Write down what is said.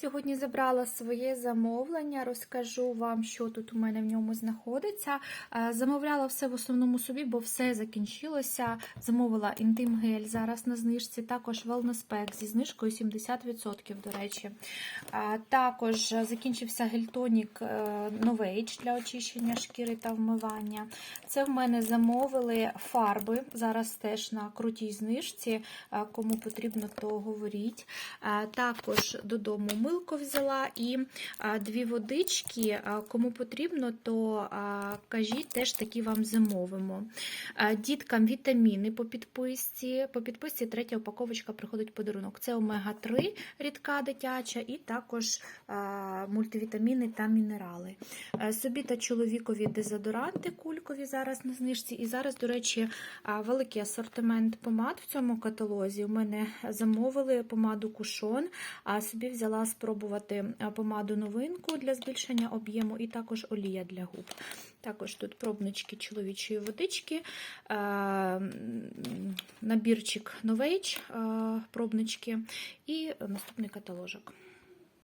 Сьогодні забрала своє замовлення, розкажу вам, що тут у мене в ньому знаходиться. Е, Замовляла все в основному собі, бо все закінчилося. Замовила інтим гель зараз на знижці, також wellness зі знижкою 70%, до речі. Е, Також закінчився гельтонік Novage для очищення шкіри та вмивання. Це в мене замовили фарби. Зараз теж на крутій знижці. Е, Кому потрібно, то говоріть. Е, Також додому милко взяла і дві водички. Кому потрібно, то кажіть, теж такі вам замовимо. Е, Діткам вітаміни по підписці. По підписці третя упаковочка приходить подарунок. Це омега-3 рідка дитяча, і також е, мультивітаміни та мінерали. Е, Собі та чоловікові дезодоранти кулькові зараз на знижці. І зараз, до речі, великий асортимент помад в цьому каталозі. У мене замовили помаду кушон, а собі взяла спробувати помаду новинку для збільшення об'єму, і також олія для губ. Також тут пробнички чоловічої водички, е, набірчик Novage, е, пробнички і наступний каталожок.